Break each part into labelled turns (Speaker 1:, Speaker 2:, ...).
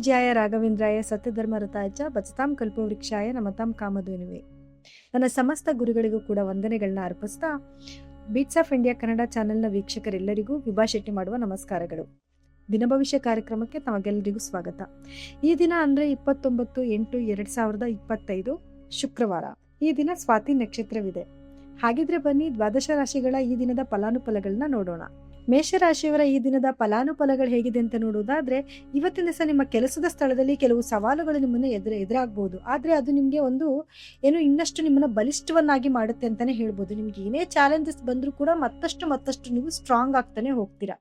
Speaker 1: ಪೂಜ್ಯಾಯ ರಾಘವೇಂದ್ರಾಯ ಸತ್ಯಧರ್ಮರತಾಯ ಬಚತಾಂ ಕಲ್ಪವೃಕ್ಷಾಯ ನಮತಾಂ ಕಾಮಧೇನುವೆ. ನನ್ನ ಸಮಸ್ತ ಗುರುಗಳಿಗೂ ಕೂಡ ವಂದನೆಗಳನ್ನ ಅರ್ಪಿಸ್ತಾ ಬೀಟ್ಸ್ ಆಫ್ ಇಂಡಿಯಾ ಕನ್ನಡ ಚಾನೆಲ್ನ ವೀಕ್ಷಕರೆಲ್ಲರಿಗೂ ವಿಭಾ ಶೆಟ್ಟಿ ಮಾಡುವ ನಮಸ್ಕಾರಗಳು. ದಿನ ಭವಿಷ್ಯ ಕಾರ್ಯಕ್ರಮಕ್ಕೆ ತಮಗೆಲ್ಲರಿಗೂ ಸ್ವಾಗತ. ಈ ದಿನ ಅಂದ್ರೆ ಇಪ್ಪತ್ತೊಂಬತ್ತು ಎಂಟು ಎರಡ್ ಸಾವಿರದ ಇಪ್ಪತ್ತೈದು ಶುಕ್ರವಾರ. ಈ ದಿನ ಸ್ವಾತಿ ನಕ್ಷತ್ರವಿದೆ. ಹಾಗಿದ್ರೆ ಬನ್ನಿ ದ್ವಾದಶ ರಾಶಿಗಳ ಈ ದಿನದ ಫಲಾನುಫಲಗಳನ್ನ ನೋಡೋಣ. ಮೇಷರಾಶಿಯವರ ಈ ದಿನದ ಫಲಾನುಫಲಗಳು ಹೇಗಿದೆ ಅಂತ ನೋಡೋದಾದ್ರೆ ಇವತ್ತಿನ ದಿವಸ ನಿಮ್ಮ ಕೆಲಸದ ಸ್ಥಳದಲ್ಲಿ ಕೆಲವು ಸವಾಲುಗಳು ನಿಮ್ಮನ್ನು ಎದುರು ಎದುರಾಗ್ಬೋದು. ಆದ್ರೆ ಅದು ನಿಮಗೆ ಒಂದು ಏನು ಇನ್ನಷ್ಟು ನಿಮ್ಮನ್ನು ಬಲಿಷ್ಠವನ್ನಾಗಿ ಮಾಡುತ್ತೆ ಅಂತಾನೆ ಹೇಳ್ಬೋದು. ನಿಮ್ಗೆ ಏನೇ ಚಾಲೆಂಜಸ್ ಬಂದರೂ ಕೂಡ ಮತ್ತಷ್ಟು ಮತ್ತಷ್ಟು ನೀವು ಸ್ಟ್ರಾಂಗ್ ಆಗ್ತಾನೆ ಹೋಗ್ತೀರಾ.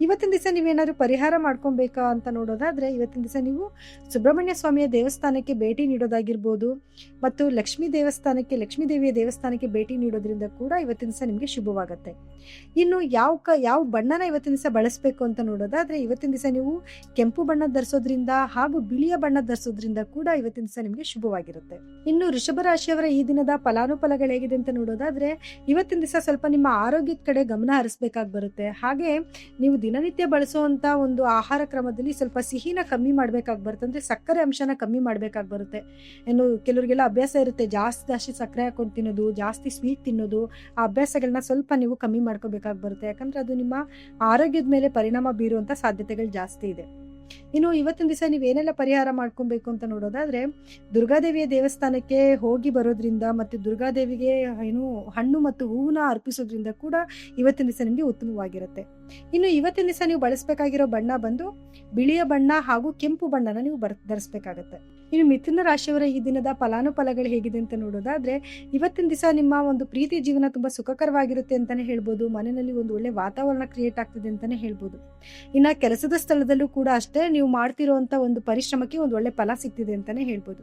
Speaker 1: ಇವತ್ತಿನ ದಿವಸ ನೀವೇನಾದ್ರು ಪರಿಹಾರ ಮಾಡ್ಕೊಬೇಕಾ ಅಂತ ನೋಡೋದಾದ್ರೆ, ಇವತ್ತಿನ ದಿವಸ ನೀವು ಸುಬ್ರಹ್ಮಣ್ಯ ಸ್ವಾಮಿಯ ದೇವಸ್ಥಾನಕ್ಕೆ ಭೇಟಿ ನೀಡೋದಾಗಿರ್ಬೋದು ಮತ್ತು ಲಕ್ಷ್ಮೀ ದೇವಸ್ಥಾನಕ್ಕೆ, ಲಕ್ಷ್ಮೀ ದೇವಿಯ ದೇವಸ್ಥಾನಕ್ಕೆ ಭೇಟಿ ನೀಡೋದ್ರಿಂದ ಕೂಡ ಇವತ್ತಿನ ದಿವಸ ನಿಮಗೆ ಶುಭವಾಗುತ್ತೆ. ಇನ್ನು ಯಾವ ಕ, ಯಾವ ಬಣ್ಣನ ಇವತ್ತಿನ ದಿವಸ ಬಳಸಬೇಕು ಅಂತ ನೋಡೋದಾದ್ರೆ, ಇವತ್ತಿನ ದಿವಸ ನೀವು ಕೆಂಪು ಬಣ್ಣ ಧರಿಸೋದ್ರಿಂದ ಹಾಗೂ ಬಿಳಿಯ ಬಣ್ಣ ಧರಿಸೋದ್ರಿಂದ ಕೂಡ ಇವತ್ತಿನ ದಿವಸ ನಿಮಗೆ ಶುಭವಾಗಿರುತ್ತೆ. ಇನ್ನು ಋಷಭ ರಾಶಿಯವರ ಈ ದಿನದ ಫಲಾನುಫಲಗಳು ಹೇಗಿದೆ ಅಂತ ನೋಡೋದಾದ್ರೆ, ಇವತ್ತಿನ ದಿವಸ ಸ್ವಲ್ಪ ನಿಮ್ಮ ಆರೋಗ್ಯದ ಕಡೆ ಗಮನ ಹರಿಸಬೇಕಾಗಿ ಬರುತ್ತೆ. ಹಾಗೆ ನೀವು ದಿನನಿತ್ಯ ಬಳಸುವಂತ ಒಂದು ಆಹಾರ ಕ್ರಮದಲ್ಲಿ ಸ್ವಲ್ಪ ಸಿಹಿನ ಕಮ್ಮಿ ಮಾಡ್ಬೇಕಾಗಿ ಬರುತ್ತೆ. ಅಂದ್ರೆ ಸಕ್ಕರೆ ಅಂಶನ ಕಮ್ಮಿ ಮಾಡ್ಬೇಕಾಗಿ ಬರುತ್ತೆ. ಏನು ಕೆಲವರಿಗೆಲ್ಲ ಅಭ್ಯಾಸ ಇರುತ್ತೆ. ಜಾಸ್ತಿ ಜಾಸ್ತಿ ಸಕ್ಕರೆ ಹಾಕೊಂಡು ತಿನ್ನೋದು, ಜಾಸ್ತಿ ಸ್ವೀಟ್ ತಿನ್ನೋದು, ಆ ಅಭ್ಯಾಸಗಳನ್ನ ಸ್ವಲ್ಪ ನೀವು ಕಮ್ಮಿ ಮಾಡ್ಕೋಬೇಕಾಗಿ ಬರುತ್ತೆ. ಯಾಕಂದ್ರೆ ಅದು ನಿಮ್ಮ ಆರೋಗ್ಯದ ಮೇಲೆ ಪರಿಣಾಮ ಬೀರುವಂತ ಸಾಧ್ಯತೆಗಳು ಜಾಸ್ತಿ ಇದೆ. ಇನ್ನು ಇವತ್ತಿನ ದಿವಸ ನೀವೇನೆಲ್ಲ ಪರಿಹಾರ ಮಾಡ್ಕೊಬೇಕು ಅಂತ ನೋಡೋದಾದ್ರೆ, ದುರ್ಗಾದೇವಿಯ ದೇವಸ್ಥಾನಕ್ಕೆ ಹೋಗಿ ಬರೋದ್ರಿಂದ ಮತ್ತು ದುರ್ಗಾದೇವಿಗೆ ಏನು ಹಣ್ಣು ಮತ್ತು ಹೂವನ್ನ ಅರ್ಪಿಸೋದ್ರಿಂದ ಕೂಡ ಇವತ್ತಿನ ದಿವಸ ನಿಮಗೆ ಉತ್ತಮವಾಗಿರುತ್ತೆ. ಇನ್ನು ಇವತ್ತಿನ ದಿವಸ ನೀವು ಬಳಸಬೇಕಾಗಿರೋ ಬಣ್ಣ ಬಂದು ಬಿಳಿಯ ಬಣ್ಣ ಹಾಗೂ ಕೆಂಪು ಬಣ್ಣನ ನೀವು ಬರ್, ಧರಿಸ್ಬೇಕಾಗತ್ತೆ. ಇನ್ನು ಮಿಥುನ ರಾಶಿಯವರ ಈ ದಿನದ ಫಲಾನುಫಲಗಳು ಹೇಗಿದೆ ಅಂತ ನೋಡೋದಾದ್ರೆ, ಇವತ್ತಿನ ದಿವಸ ನಿಮ್ಮ ಒಂದು ಪ್ರೀತಿ ಜೀವನ ತುಂಬಾ ಸುಖಕರವಾಗಿರುತ್ತೆ ಅಂತಾನೆ ಹೇಳ್ಬೋದು. ಮನೆಯಲ್ಲಿ ಒಂದು ಒಳ್ಳೆ ವಾತಾವರಣ ಕ್ರಿಯೇಟ್ ಆಗ್ತಿದೆ ಅಂತಾನೆ ಹೇಳ್ಬೋದು. ಇನ್ನ ಕೆಲಸದ ಸ್ಥಳದಲ್ಲೂ ಕೂಡ ಅಷ್ಟೇ ನೀವು ಮಾಡ್ತಿರುವಂತ ಒಂದು ಪರಿಶ್ರಮಕ್ಕೆ ಒಂದು ಒಳ್ಳೆ ಫಲ ಸಿಗ್ತಿದೆ ಅಂತಾನೆ ಹೇಳ್ಬೋದು.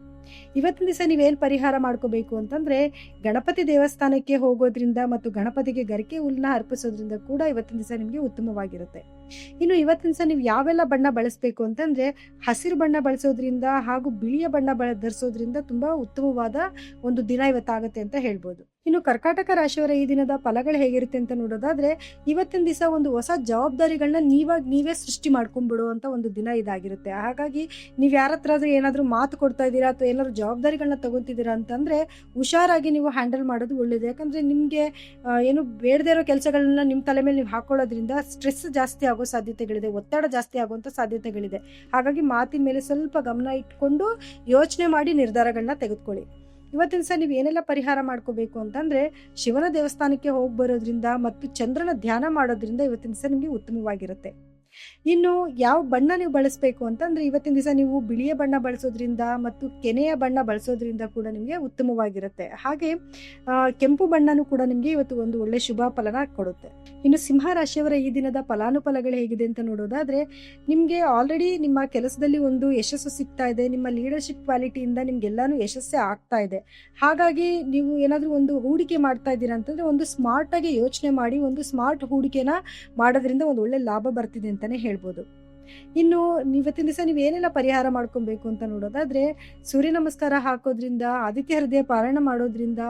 Speaker 1: ಇವತ್ತಿನ ದಿವಸ ನೀವೇನು ಪರಿಹಾರ ಮಾಡ್ಕೋಬೇಕು ಅಂತಂದ್ರೆ, ಗಣಪತಿ ದೇವಸ್ಥಾನಕ್ಕೆ ಹೋಗೋದ್ರಿಂದ ಮತ್ತು ಗಣಪತಿಗೆ ಗರಿಕೆ ಹುಲ್ಲನ್ನ ಅರ್ಪಿಸೋದ್ರಿಂದ ಕೂಡ ಇವತ್ತಿನ ದಿವಸ ನಿಮಗೆ ಉತ್ತಮವಾಗಿರುತ್ತೆ. ಇನ್ನು ಇವತ್ತಿನ ಸಹ ನೀವು ಯಾವೆಲ್ಲ ಬಣ್ಣ ಬಳಸಬೇಕು ಅಂತಂದರೆ ಹಸಿರು ಬಣ್ಣ ಬಳಸೋದ್ರಿಂದ ಹಾಗೂ ಬಿಳಿಯ ಬಣ್ಣ ಬಳ, ಧರಿಸೋದ್ರಿಂದ ತುಂಬ ಉತ್ತಮವಾದ ಒಂದು ದಿನ ಇವತ್ತಾಗುತ್ತೆ ಅಂತ ಹೇಳ್ಬೋದು. ಇನ್ನು ಕರ್ಕಾಟಕ ರಾಶಿಯವರ ಈ ದಿನದ ಫಲಗಳು ಹೇಗಿರುತ್ತೆ ಅಂತ ನೋಡೋದಾದ್ರೆ ಇವತ್ತಿನ ದಿವಸ ಒಂದು ಹೊಸ ಜವಾಬ್ದಾರಿಗಳನ್ನ ನೀವಾಗ, ನೀವೇ ಸೃಷ್ಟಿ ಮಾಡ್ಕೊಂಡ್ಬಿಡುವಂಥ ಒಂದು ದಿನ ಇದಾಗಿರುತ್ತೆ. ಹಾಗಾಗಿ ನೀವು ಯಾರ ಹತ್ರ ಆದ್ರೂ ಏನಾದರೂ ಮಾತು ಕೊಡ್ತಾ ಇದ್ದೀರಾ ಅಥವಾ ಏನಾದ್ರೂ ಜವಾಬ್ದಾರಿಗಳನ್ನ ತಗೊಂತಿದ್ದೀರಾ ಅಂತಂದ್ರೆ ಹುಷಾರಾಗಿ ನೀವು ಹ್ಯಾಂಡಲ್ ಮಾಡೋದು ಒಳ್ಳೇದು. ಯಾಕಂದ್ರೆ ನಿಮಗೆ ಏನು ಬೇಡದೇ ಇರೋ ಕೆಲಸಗಳನ್ನ ನಿಮ್ಮ ತಲೆ ಮೇಲೆ ನೀವು ಹಾಕೊಳ್ಳೋದ್ರಿಂದ ಸ್ಟ್ರೆಸ್ ಜಾಸ್ತಿ ಆಗೋ ಸಾಧ್ಯತೆಗಳಿದೆ, ಒತ್ತಡ ಜಾಸ್ತಿ ಆಗುವಂಥ ಸಾಧ್ಯತೆಗಳಿದೆ. ಹಾಗಾಗಿ ಮಾತಿನ ಮೇಲೆ ಸ್ವಲ್ಪ ಗಮನ ಇಟ್ಕೊಂಡು ಯೋಚನೆ ಮಾಡಿ ನಿರ್ಧಾರಗಳನ್ನ ತೆಗೆದುಕೊಳ್ಳಿ. ಇವತ್ತಿನ ಸಹ ನೀವು ಏನೆಲ್ಲ ಪರಿಹಾರ ಮಾಡ್ಕೋಬೇಕು ಅಂತಂದ್ರೆ, ಶಿವನ ದೇವಸ್ಥಾನಕ್ಕೆ ಹೋಗಿ ಬರೋದ್ರಿಂದ ಮತ್ತು ಚಂದ್ರನ ಧ್ಯಾನ ಮಾಡೋದ್ರಿಂದ ಇವತ್ತಿನ ದಿವಸ ನಿಮಗೆ ಉತ್ತಮವಾಗಿರುತ್ತೆ. ಇನ್ನು ಯಾವ ಬಣ್ಣ ನೀವು ಬಳಸಬೇಕು ಅಂತಂದ್ರೆ ಇವತ್ತಿನ ದಿವಸ ನೀವು ಬಿಳಿಯ ಬಣ್ಣ ಬಳಸೋದ್ರಿಂದ ಮತ್ತು ಕೆನೆಯ ಬಣ್ಣ ಬಳಸೋದ್ರಿಂದ ಕೂಡ ನಿಮಗೆ ಉತ್ತಮವಾಗಿರುತ್ತೆ. ಹಾಗೆ ಕೆಂಪು ಬಣ್ಣನೂ ಕೂಡ ನಿಮಗೆ ಇವತ್ತು ಒಂದು ಒಳ್ಳೆ ಶುಭ ಫಲನ ಕೊಡುತ್ತೆ. ಇನ್ನು ಸಿಂಹ ರಾಶಿಯವರ ಈ ದಿನದ ಫಲಾನುಫಲಗಳು ಹೇಗಿದೆ ಅಂತ ನೋಡೋದಾದ್ರೆ, ನಿಮಗೆ ಆಲ್ರೆಡಿ ನಿಮ್ಮ ಕೆಲಸದಲ್ಲಿ ಒಂದು ಯಶಸ್ಸು ಸಿಗ್ತಾ ಇದೆ, ನಿಮ್ಮ ಲೀಡರ್ಶಿಪ್ ಕ್ವಾಲಿಟಿಯಿಂದ ನಿಮ್ಗೆಲ್ಲಾನು ಯಶಸ್ಸೇ ಆಗ್ತಾ ಇದೆ. ಹಾಗಾಗಿ ನೀವು ಏನಾದರೂ ಒಂದು ಹೂಡಿಕೆ ಮಾಡ್ತಾ ಇದ್ದೀರಾ ಅಂತಂದ್ರೆ ಒಂದು ಸ್ಮಾರ್ಟ್ ಆಗಿ ಯೋಚನೆ ಮಾಡಿ, ಒಂದು ಸ್ಮಾರ್ಟ್ ಹೂಡಿಕೆನ ಮಾಡೋದ್ರಿಂದ ಒಂದು ಒಳ್ಳೆ ಲಾಭ ಬರ್ತಿದೆ ಅಂತಾನೆ ಹೇಳ್ಬೋದು. ಇನ್ನು ಇವತ್ತಿನ ದಿವಸ ನೀವು ಏನೆಲ್ಲ ಪರಿಹಾರ ಮಾಡ್ಕೊಬೇಕು ಅಂತ ನೋಡೋದಾದ್ರೆ ಸೂರ್ಯ ನಮಸ್ಕಾರ ಹಾಕೋದ್ರಿಂದ, ಆದಿತ್ಯ ಹೃದಯ ಪಾರಾಯಣ ಮಾಡೋದ್ರಿಂದ,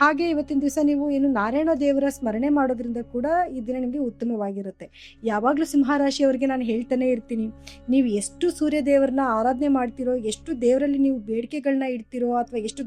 Speaker 1: ಹಾಗೆ ಇವತ್ತಿನ ದಿವಸ ನೀವು ಏನು ನಾರಾಯಣ ದೇವರ ಸ್ಮರಣೆ ಮಾಡೋದ್ರಿಂದ ಕೂಡ ಈ ದಿನ ನಿಮಗೆ ಉತ್ತಮವಾಗಿರುತ್ತೆ. ಯಾವಾಗಲೂ ಸಿಂಹರಾಶಿಯವರಿಗೆ ನಾನು ಹೇಳ್ತಾನೆ ಇರ್ತೀನಿ, ನೀವು ಎಷ್ಟು ಸೂರ್ಯ ದೇವರನ್ನ ಆರಾಧನೆ ಮಾಡ್ತಿರೋ, ಎಷ್ಟು ದೇವರಲ್ಲಿ ನೀವು ಬೇಡಿಕೆಗಳನ್ನ ಇಡ್ತಿರೋ, ಅಥವಾ ಎಷ್ಟು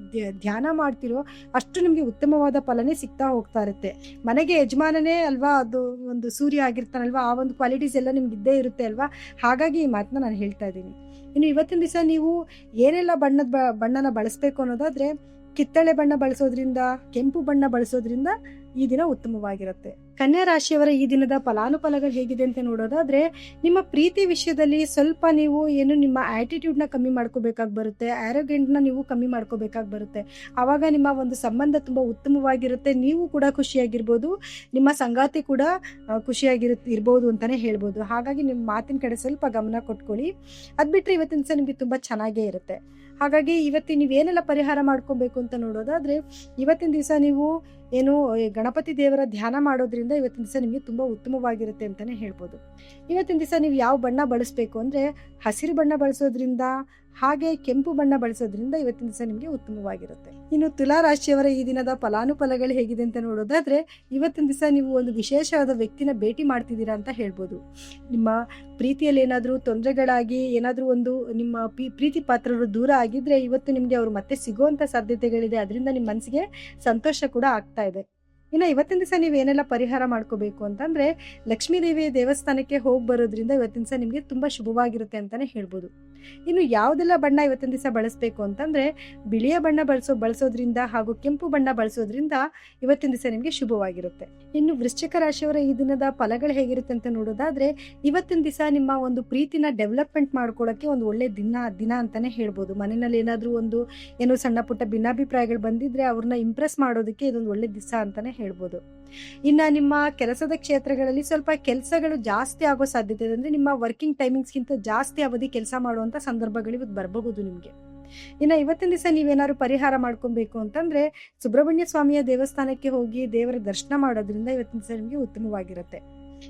Speaker 1: ಧ್ಯಾನ ಮಾಡ್ತಿರೋ, ಅಷ್ಟು ನಿಮಗೆ ಉತ್ತಮವಾದ ಫಲನೇ ಸಿಗ್ತಾ ಹೋಗ್ತಾ ಇರುತ್ತೆ. ಮನೆಗೆ ಯಜಮಾನನೇ ಅಲ್ವಾ, ಅದು ಒಂದು ಸೂರ್ಯ ಆಗಿರ್ತಾನಲ್ವಾ, ಆ ಒಂದು ಕ್ವಾಲಿಟೀಸ್ ಎಲ್ಲ ನಿಮ್ಗೆ ಇದ್ದೇ ಇರುತ್ತೆ ಅಲ್ವಾ ಹಾಗಾಗಿ ಈ ಮಾತನ್ನ ನಾನು ಹೇಳ್ತಾ ಇದ್ದೀನಿ. ಇನ್ನು ಇವತ್ತಿನ ದಿವಸ ನೀವು ಏನೆಲ್ಲ ಬಣ್ಣದ ಬ, ಬಣ್ಣನ ಬಳಸಬೇಕು ಅನ್ನೋದಾದ್ರೆ ಕಿತ್ತಳೆ ಬಣ್ಣ ಬಳಸೋದ್ರಿಂದ, ಕೆಂಪು ಬಣ್ಣ ಬಳಸೋದ್ರಿಂದ ಈ ದಿನ ಉತ್ತಮವಾಗಿರುತ್ತೆ. ಕನ್ಯಾ ರಾಶಿಯವರ ಈ ದಿನದ ಫಲಾನುಫಲಗಳು ಹೇಗಿದೆ ಅಂತ ನೋಡೋದಾದ್ರೆ, ನಿಮ್ಮ ಪ್ರೀತಿ ವಿಷಯದಲ್ಲಿ ಸ್ವಲ್ಪ ನೀವು ಏನು ನಿಮ್ಮ ಆಟಿಟ್ಯೂಡ್ನ ಕಮ್ಮಿ ಮಾಡ್ಕೋಬೇಕಾಗಿ ಬರುತ್ತೆ ಆರೋಗ್ಯಂಟ್ನ ನೀವು ಕಮ್ಮಿ ಮಾಡ್ಕೋಬೇಕಾಗಿ ಬರುತ್ತೆ. ಆವಾಗ ನಿಮ್ಮ ಒಂದು ಸಂಬಂಧ ತುಂಬ ಉತ್ತಮವಾಗಿರುತ್ತೆ, ನೀವು ಕೂಡ ಖುಷಿಯಾಗಿರ್ಬೋದು, ನಿಮ್ಮ ಸಂಗಾತಿ ಕೂಡ ಖುಷಿಯಾಗಿರು ಇರ್ಬೋದು ಅಂತಲೇ ಹೇಳ್ಬೋದು. ಹಾಗಾಗಿ ನಿಮ್ಮ ಮಾತಿನ ಕಡೆ ಸ್ವಲ್ಪ ಗಮನ ಕೊಟ್ಕೊಳ್ಳಿ. ಅದು ಬಿಟ್ಟರೆ ಇವತ್ತಿನ ಸಹ ನಿಮಗೆ ತುಂಬ ಚೆನ್ನಾಗೇ ಇರುತ್ತೆ. ಹಾಗಾಗಿ ಇವತ್ತು ನೀವು ಏನೆಲ್ಲ ಪರಿಹಾರ ಮಾಡ್ಕೊಬೇಕು ಅಂತ ನೋಡೋದಾದ್ರೆ, ಇವತ್ತಿನ ದಿವಸ ನೀವು ಏನು ಗಣಪತಿ ದೇವರ ಧ್ಯಾನ ಮಾಡೋದ್ರಿಂದ ಇವತ್ತಿನ ದಿವಸ ನಿಮಗೆ ತುಂಬ ಉತ್ತಮವಾಗಿರುತ್ತೆ ಅಂತಲೇ ಹೇಳ್ಬೋದು. ಇವತ್ತಿನ ದಿವಸ ನೀವು ಯಾವ ಬಣ್ಣ ಬಳಸಬೇಕು ಅಂದರೆ, ಹಸಿರು ಬಣ್ಣ ಬಳಸೋದ್ರಿಂದ ಹಾಗೆ ಕೆಂಪು ಬಣ್ಣ ಬಳಸೋದ್ರಿಂದ ಇವತ್ತಿನ ದಿವಸ ನಿಮಗೆ ಉತ್ತಮವಾಗಿರುತ್ತೆ. ಇನ್ನು ತುಲಾ ರಾಶಿಯವರ ಈ ದಿನದ ಫಲಾನುಫಲಗಳು ಹೇಗಿದೆ ಅಂತ ನೋಡೋದಾದ್ರೆ, ಇವತ್ತಿನ ದಿವಸ ನೀವು ಒಂದು ವಿಶೇಷವಾದ ವ್ಯಕ್ತಿನ ಭೇಟಿ ಮಾಡ್ತಿದ್ದೀರಾ ಅಂತ ಹೇಳ್ಬೋದು. ನಿಮ್ಮ ಪ್ರೀತಿಯಲ್ಲಿ ಏನಾದರೂ ತೊಂದರೆಗಳಾಗಿ, ಏನಾದರೂ ಒಂದು ನಿಮ್ಮ ಪ್ರೀತಿ ಪಾತ್ರರು ದೂರ ಆಗಿದ್ರೆ ಇವತ್ತು ನಿಮಗೆ ಅವರು ಮತ್ತೆ ಸಿಗುವಂಥ ಸಾಧ್ಯತೆಗಳಿದೆ. ಅದರಿಂದ ನಿಮ್ಮ ಮನಸ್ಸಿಗೆ ಸಂತೋಷ ಕೂಡ ಆಗ್ತಾ ಇದೆ. ಇನ್ನು ಇವತ್ತಿನ ದಿವಸ ನೀವು ಏನೆಲ್ಲ ಪರಿಹಾರ ಮಾಡ್ಕೋಬೇಕು ಅಂತಂದರೆ ಲಕ್ಷ್ಮೀದೇವಿ ದೇವಸ್ಥಾನಕ್ಕೆ ಹೋಗಿ ಬರೋದ್ರಿಂದ ಇವತ್ತಿನ ದಿವಸ ನಿಮಗೆ ತುಂಬ ಶುಭವಾಗಿರುತ್ತೆ ಅಂತಲೇ ಹೇಳ್ಬೋದು. ಇನ್ನು ಯಾವುದೆಲ್ಲ ಬಣ್ಣ ಇವತ್ತಿನ ದಿವಸ ಬಳಸಬೇಕು ಅಂತಂದರೆ ಬಿಳಿಯ ಬಣ್ಣ ಬಳಸೋ ಬಳಸೋದ್ರಿಂದ ಹಾಗೂ ಕೆಂಪು ಬಣ್ಣ ಬಳಸೋದ್ರಿಂದ ಇವತ್ತಿನ ದಿವಸ ನಿಮಗೆ ಶುಭವಾಗಿರುತ್ತೆ. ಇನ್ನು ವೃಶ್ಚಿಕ ರಾಶಿಯವರ ಈ ದಿನದ ಫಲಗಳು ಹೇಗಿರುತ್ತೆ ಅಂತ ನೋಡೋದಾದ್ರೆ ಇವತ್ತಿನ ದಿವಸ ನಿಮ್ಮ ಒಂದು ಪ್ರೀತಿನ ಡೆವಲಪ್ಮೆಂಟ್ ಮಾಡ್ಕೊಳ್ಳೋಕ್ಕೆ ಒಂದು ಒಳ್ಳೆ ದಿನ ದಿನ ಅಂತಲೇ ಹೇಳ್ಬೋದು. ಮನೆಯಲ್ಲಿ ಏನಾದರೂ ಒಂದು ಏನೋ ಸಣ್ಣ ಪುಟ್ಟ ಭಿನ್ನಾಭಿಪ್ರಾಯಗಳು ಬಂದಿದ್ರೆ ಅವ್ರನ್ನ ಇಂಪ್ರೆಸ್ ಮಾಡೋದಕ್ಕೆ ಇದೊಂದು ಒಳ್ಳೆ ದಿವಸ ಅಂತಾನೆ ಹೇಳ್ಬೋದು. ಇನ್ನ ನಿಮ್ಮ ಕೆಲಸದ ಕ್ಷೇತ್ರಗಳಲ್ಲಿ ಸ್ವಲ್ಪ ಕೆಲಸಗಳು ಜಾಸ್ತಿ ಆಗೋ ಸಾಧ್ಯತೆ ಇದೆ ಅಂದ್ರೆ ನಿಮ್ಮ ವರ್ಕಿಂಗ್ ಟೈಮಿಂಗ್ಸ್ಗಿಂತ ಜಾಸ್ತಿ ಅವಧಿ ಕೆಲಸ ಮಾಡುವಂತ ಸಂದರ್ಭಗಳು ಇವತ್ತು ಬರಬಹುದು ನಿಮಗೆ. ಇನ್ನು ಇವತ್ತಿನ ದಿವಸ ನೀವೇನಾದ್ರು ಪರಿಹಾರ ಮಾಡ್ಕೊಬೇಕು ಅಂತಂದ್ರೆ ಸುಬ್ರಹ್ಮಣ್ಯ ಸ್ವಾಮಿಯ ದೇವಸ್ಥಾನಕ್ಕೆ ಹೋಗಿ ದೇವರ ದರ್ಶನ ಮಾಡೋದ್ರಿಂದ ಇವತ್ತಿನ ದಿವಸ ನಿಮಗೆ ಉತ್ತಮವಾಗಿರುತ್ತೆ.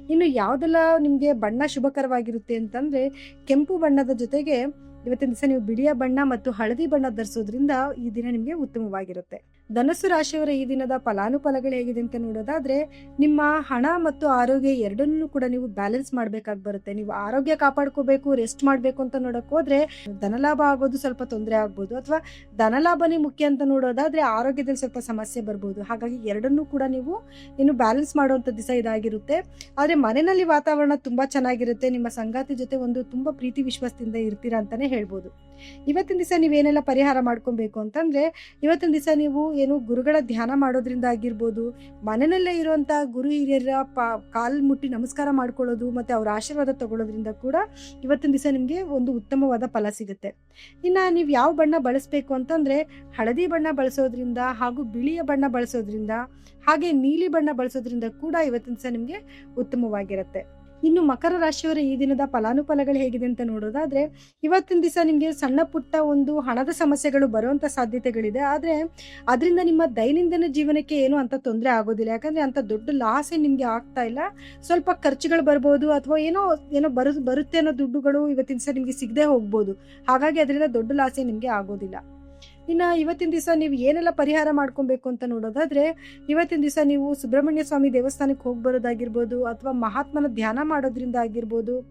Speaker 1: ಇನ್ನು ಯಾವುದೆಲ್ಲ ನಿಮಗೆ ಬಣ್ಣ ಶುಭಕರವಾಗಿರುತ್ತೆ ಅಂತಂದ್ರೆ ಕೆಂಪು ಬಣ್ಣದ ಜೊತೆಗೆ ಇವತ್ತಿನ ದಿವಸ ನೀವು ಬಿಳಿಯ ಬಣ್ಣ ಮತ್ತು ಹಳದಿ ಬಣ್ಣ ಧರಿಸೋದ್ರಿಂದ ಈ ದಿನ ನಿಮಗೆ ಉತ್ತಮವಾಗಿರುತ್ತೆ. ಧನಸ್ಸು ರಾಶಿಯವರ ಈ ದಿನದ ಫಲಾನುಫಲಗಳು ಹೇಗಿದೆ ಅಂತ ನೋಡೋದಾದ್ರೆ, ನಿಮ್ಮ ಹಣ ಮತ್ತು ಆರೋಗ್ಯ ಎರಡನ್ನೂ ಕೂಡ ನೀವು ಬ್ಯಾಲೆನ್ಸ್ ಮಾಡಬೇಕಾಗಿ ಬರುತ್ತೆ. ನೀವು ಆರೋಗ್ಯ ಕಾಪಾಡ್ಕೋಬೇಕು, ರೆಸ್ಟ್ ಮಾಡಬೇಕು ಅಂತ ನೋಡಕ್ ಹೋದ್ರೆ ಧನಲಾಭ ಆಗೋದು ಸ್ವಲ್ಪ ತೊಂದರೆ ಆಗ್ಬೋದು ಅಥವಾ ಧನಲಾಭನೇ ಮುಖ್ಯ ಅಂತ ನೋಡೋದಾದ್ರೆ ಆರೋಗ್ಯದಲ್ಲಿ ಸ್ವಲ್ಪ ಸಮಸ್ಯೆ ಬರ್ಬೋದು. ಹಾಗಾಗಿ ಎರಡನ್ನೂ ಕೂಡ ನೀವು ಇನ್ನು ಬ್ಯಾಲೆನ್ಸ್ ಮಾಡುವಂಥ ದಿವಸ ಇದಾಗಿರುತ್ತೆ. ಆದರೆ ಮನೆಯಲ್ಲಿ ವಾತಾವರಣ ತುಂಬಾ ಚೆನ್ನಾಗಿರುತ್ತೆ. ನಿಮ್ಮ ಸಂಗಾತಿ ಜೊತೆ ಒಂದು ತುಂಬಾ ಪ್ರೀತಿ ವಿಶ್ವಾಸದಿಂದ ಇರ್ತೀರಾ ಅಂತಾನೆ ಹೇಳ್ಬೋದು. ಇವತ್ತಿನ ದಿವಸ ನೀವೇನೆಲ್ಲ ಪರಿಹಾರ ಮಾಡ್ಕೊಬೇಕು ಅಂತಂದ್ರೆ, ಇವತ್ತಿನ ದಿವಸ ನೀವು ಏನು ಗುರುಗಳ ಧ್ಯಾನ ಮಾಡೋದ್ರಿಂದ ಆಗಿರ್ಬೋದು, ಮನೆಯಲ್ಲೇ ಇರುವಂತ ಗುರು ಹಿರಿಯರ ಪಾ, ಕಾಲ್ ಮುಟ್ಟಿ ನಮಸ್ಕಾರ ಮಾಡ್ಕೊಳ್ಳೋದು ಮತ್ತೆ ಅವ್ರ ಆಶೀರ್ವಾದ ತಗೊಳ್ಳೋದ್ರಿಂದ ಕೂಡ ಇವತ್ತಿನ ದಿವಸ ನಿಮಗೆ ಒಂದು ಉತ್ತಮವಾದ ಫಲ ಸಿಗುತ್ತೆ. ಇನ್ನು ನೀವು ಯಾವ ಬಣ್ಣ ಬಳಸಬೇಕು ಅಂತಂದ್ರೆ, ಹಳದಿ ಬಣ್ಣ ಬಳಸೋದ್ರಿಂದ ಹಾಗೂ ಬಿಳಿಯ ಬಣ್ಣ ಬಳಸೋದ್ರಿಂದ, ಹಾಗೆ ನೀಲಿ ಬಣ್ಣ ಬಳಸೋದ್ರಿಂದ ಕೂಡ ಇವತ್ತಿನ ದಿವಸ ನಿಮಗೆ ಉತ್ತಮವಾಗಿರುತ್ತೆ. ಇನ್ನು ಮಕರ ರಾಶಿಯವರ ಈ ದಿನದ ಫಲಾನುಫಲಗಳು ಹೇಗಿದೆ ಅಂತ ನೋಡೋದಾದ್ರೆ, ಇವತ್ತಿನ ದಿವಸ ನಿಮಗೆ ಸಣ್ಣ ಪುಟ್ಟ ಒಂದು ಹಣದ ಸಮಸ್ಯೆಗಳು ಬರುವಂತ ಸಾಧ್ಯತೆಗಳಿದೆ. ಆದ್ರೆ, ಅದರಿಂದ ನಿಮ್ಮ ದೈನಂದಿನ ಜೀವನಕ್ಕೆ ಏನು ಅಂತ ತೊಂದರೆ ಆಗೋದಿಲ್ಲ. ಯಾಕಂದ್ರೆ ಅಂತ ದೊಡ್ಡ ಲಾಸ್ ಏನ್ ನಿಮ್ಗೆ ಆಗ್ತಾ ಇಲ್ಲ. ಸ್ವಲ್ಪ ಖರ್ಚುಗಳು ಬರ್ಬೋದು ಅಥವಾ ಏನೋ ಏನೋ ಬರು, ಬರುತ್ತೆ ಅನ್ನೋ ದುಡ್ಡುಗಳು ಇವತ್ತಿನ ದಿವಸ ನಿಮ್ಗೆ ಸಿಗದೆ ಹೋಗ್ಬೋದು. ಹಾಗಾಗಿ ಅದರಿಂದ ದೊಡ್ಡ ಲಾಸ್ ನಿಮಗೆ ನಿಮ್ಗೆ ಆಗೋದಿಲ್ಲ. ಇನ್ನ ಇವತ್ತಿನ ದಿವಸ ನೀವು ಏನೆಲ್ಲ ಪರಿಹಾರ ಮಾಡ್ಕೊಬೇಕು ಅಂತ ನೋಡೋದಾದ್ರೆ, ಇವತ್ತಿನ ದಿವಸ ನೀವು ಸುಬ್ರಹ್ಮಣ್ಯ ಸ್ವಾಮಿ ದೇವಸ್ಥಾನಕ್ಕೆ ಹೋಗಿ ಬರೋದಾಗಿರ್ಬೋದು ಅಥವಾ ಮಹಾತ್ಮನ ಧ್ಯಾನ ಮಾಡೋದ್ರಿಂದ ಆಗಿರ್ಬೋದು.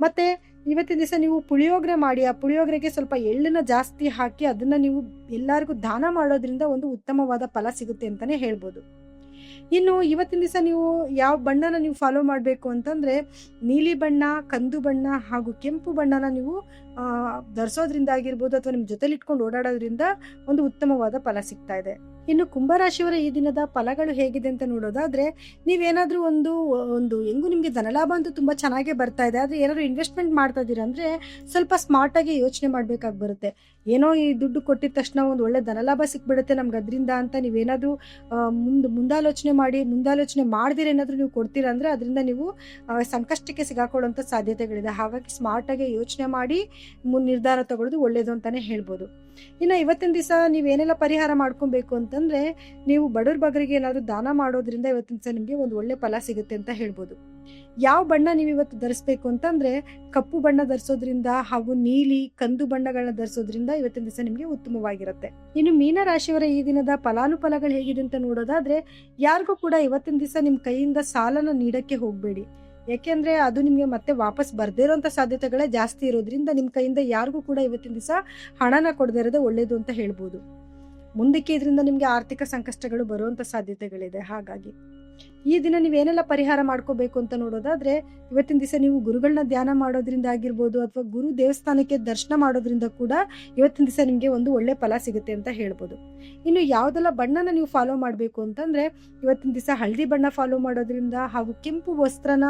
Speaker 1: ಮತ್ತೆ ಇವತ್ತಿನ ದಿವಸ ನೀವು ಪುಳಿಯೋಗರೆ ಮಾಡಿ, ಆ ಪುಳಿಯೋಗರೆಗೆ ಸ್ವಲ್ಪ ಎಳ್ಳನ್ನ ಜಾಸ್ತಿ ಹಾಕಿ ಅದನ್ನ ನೀವು ಎಲ್ಲರಿಗೂ ದಾನ ಮಾಡೋದ್ರಿಂದ ಒಂದು ಉತ್ತಮವಾದ ಫಲ ಸಿಗುತ್ತೆ ಅಂತಾನೆ ಹೇಳ್ಬೋದು. ಇನ್ನು ಇವತ್ತಿನ ದಿವಸ ನೀವು ಯಾವ ಬಣ್ಣನ ನೀವು ಫಾಲೋ ಮಾಡಬೇಕು ಅಂತಂದ್ರೆ, ನೀಲಿ ಬಣ್ಣ, ಕಂದು ಬಣ್ಣ ಹಾಗೂ ಕೆಂಪು ಬಣ್ಣನ ನೀವು ಧರಿಸೋದ್ರಿಂದ ಆಗಿರ್ಬೋದು ಅಥವಾ ನಿಮ್ಮ ಜೊತೆಲಿ ಇಟ್ಕೊಂಡು ಓಡಾಡೋದ್ರಿಂದ ಒಂದು ಉತ್ತಮವಾದ ಫಲ ಸಿಗ್ತಾ ಇದೆ. ಇನ್ನು ಕುಂಭರಾಶಿಯವರ ಈ ದಿನದ ಫಲಗಳು ಹೇಗಿದೆ ಅಂತ ನೋಡೋದಾದ್ರೆ, ನೀವೇನಾದ್ರೂ ಒಂದು ಒಂದು ಹೆಂಗು ನಿಮಗೆ ಧನಲಾಭ ಅಂತೂ ತುಂಬಾ ಚೆನ್ನಾಗೇ ಬರ್ತಾ ಇದೆ. ಆದ್ರೆ ಏನಾದ್ರು ಇನ್ವೆಸ್ಟ್ಮೆಂಟ್ ಮಾಡ್ತಾ ಇದ್ದೀರಾ ಅಂದ್ರೆ ಸ್ವಲ್ಪ ಸ್ಮಾರ್ಟ್ ಆಗಿ ಯೋಚನೆ ಮಾಡಬೇಕಾಗಿ ಬರುತ್ತೆ. ಏನೋ ಈ ದುಡ್ಡು ಕೊಟ್ಟಿದ ತಕ್ಷಣ ಒಂದು ಒಳ್ಳೆ ಧನಲಾಭ ಸಿಕ್ಬಿಡುತ್ತೆ ನಮ್ಗೆ ಅದರಿಂದ ಅಂತ ನೀವೇನಾದರೂ ಮುಂದೆ, ಮುಂದಾಲೋಚನೆ ಮಾಡಿ, ಮುಂದಾಲೋಚನೆ ಮಾಡ್ದಿರ ಏನಾದರೂ ನೀವು ಕೊಡ್ತೀರಾ ಅಂದ್ರೆ ಅದರಿಂದ ನೀವು ಸಂಕಷ್ಟಕ್ಕೆ ಸಿಗಾಕೊಳ್ಳುವಂಥ ಸಾಧ್ಯತೆಗಳಿದೆ. ಹಾಗಾಗಿ ಸ್ಮಾರ್ಟ್ ಆಗಿ ಯೋಚನೆ ಮಾಡಿ ನಿರ್ಧಾರ ತಗೊಳ್ಳೋದು ಒಳ್ಳೇದು ಅಂತಾನೆ ಹೇಳ್ಬೋದು. ಇನ್ನು ಇವತ್ತಿನ ದಿವಸ ನೀವೇನೆಲ್ಲ ಪರಿಹಾರ ಮಾಡ್ಕೊಬೇಕು ಅಂತಂದ್ರೆ ನೀವು ಬಡವ್ರ ಬಗರಿಗೆ ಏನಾದರೂ ದಾನ ಮಾಡೋದ್ರಿಂದ ಇವತ್ತಿನ ದಿವಸ ನಿಮಗೆ ಒಂದು ಒಳ್ಳೆ ಫಲ ಸಿಗುತ್ತೆ ಅಂತ ಹೇಳ್ಬೋದು. ಯಾವ ಬಣ್ಣ ನೀವು ಇವತ್ತು ಧರಿಸ್ಬೇಕು ಅಂತಂದ್ರೆ ಕಪ್ಪು ಬಣ್ಣ ಧರಿಸೋದ್ರಿಂದ ಹಾಗೂ ನೀಲಿ, ಕಂದು ಬಣ್ಣಗಳನ್ನ ಧರಿಸೋದ್ರಿಂದ ಇವತ್ತಿನ ದಿವಸ ನಿಮಗೆ ಉತ್ತಮವಾಗಿರುತ್ತೆ. ಇನ್ನು ಮೀನ ರಾಶಿಯವರ ಈ ದಿನದ ಫಲಾನುಫಲಗಳು ಹೇಗಿದೆ ಅಂತ ನೋಡೋದಾದ್ರೆ ಯಾರಿಗೂ ಕೂಡ ಇವತ್ತಿನ ದಿವಸ ನಿಮ್ಮ ಕೈಯಿಂದ ಸಾಲನ ನೀಡಕ್ಕೆ ಹೋಗಬೇಡಿ. ಯಾಕೆಂದ್ರೆ ಅದು ನಿಮಗೆ ಮತ್ತೆ ವಾಪಸ್ ಬರ್ದೇ ಇರೋಂಥ ಸಾಧ್ಯತೆಗಳೇ ಜಾಸ್ತಿ ಇರೋದ್ರಿಂದ ನಿಮ್ಮ ಕೈಯಿಂದ ಯಾರಿಗೂ ಕೂಡ ಇವತ್ತಿನ ದಿವಸ ಹಣನ ಕೊಡದೇ ಇರೋದೇ ಒಳ್ಳೇದು ಅಂತ ಹೇಳ್ಬೋದು. ಮುಂದಕ್ಕೆ ಇದರಿಂದ ನಿಮಗೆ ಆರ್ಥಿಕ ಸಂಕಷ್ಟಗಳು ಬರುವಂಥ ಸಾಧ್ಯತೆಗಳಿದೆ. ಹಾಗಾಗಿ ಈ ದಿನ ನೀವೇನೆಲ್ಲ ಪರಿಹಾರ ಮಾಡ್ಕೋಬೇಕು ಅಂತ ನೋಡೋದಾದ್ರೆ, ಇವತ್ತಿನ ದಿವಸ ನೀವು ಗುರುಗಳನ್ನ ಧ್ಯಾನ ಮಾಡೋದ್ರಿಂದ ಆಗಿರ್ಬೋದು ಅಥವಾ ಗುರು ದೇವಸ್ಥಾನಕ್ಕೆ ದರ್ಶನ ಮಾಡೋದ್ರಿಂದ ಕೂಡ ಇವತ್ತಿನ ದಿವಸ ನಿಮಗೆ ಒಂದು ಒಳ್ಳೆ ಫಲ ಸಿಗುತ್ತೆ ಅಂತ ಹೇಳ್ಬೋದು. ಇನ್ನು ಯಾವುದೆಲ್ಲ ಬಣ್ಣನ ನೀವು ಫಾಲೋ ಮಾಡಬೇಕು ಅಂತಂದ್ರೆ, ಇವತ್ತಿನ ದಿವಸ ಹಳದಿ ಬಣ್ಣ ಫಾಲೋ ಮಾಡೋದ್ರಿಂದ ಹಾಗೂ ಕೆಂಪು ವಸ್ತ್ರನ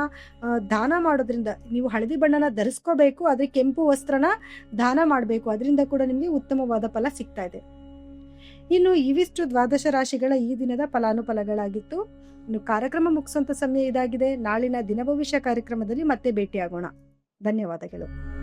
Speaker 1: ದಾನ ಮಾಡೋದ್ರಿಂದ ನೀವು ಹಳದಿ ಬಣ್ಣನ ಧರಿಸ್ಕೋಬೇಕು, ಆದರೆ ಕೆಂಪು ವಸ್ತ್ರನ ದಾನ ಮಾಡಬೇಕು. ಅದರಿಂದ ಕೂಡ ನಿಮಗೆ ಉತ್ತಮವಾದ ಫಲ ಸಿಗ್ತಾ ಇದೆ. ಇನ್ನು ಇವಿಷ್ಟು ದ್ವಾದಶ ರಾಶಿಗಳ ಈ ದಿನದ ಫಲಾನುಫಲಗಳಾಗಿತ್ತು. ಇನ್ನು ಕಾರ್ಯಕ್ರಮ ಮುಗಿಸುವಂತ ಸಮಯ ಇದಾಗಿದೆ. ನಾಳಿನ ದಿನ ಭವಿಷ್ಯ ಕಾರ್ಯಕ್ರಮದಲ್ಲಿ ಮತ್ತೆ ಭೇಟಿಯಾಗೋಣ. ಧನ್ಯವಾದಗಳು.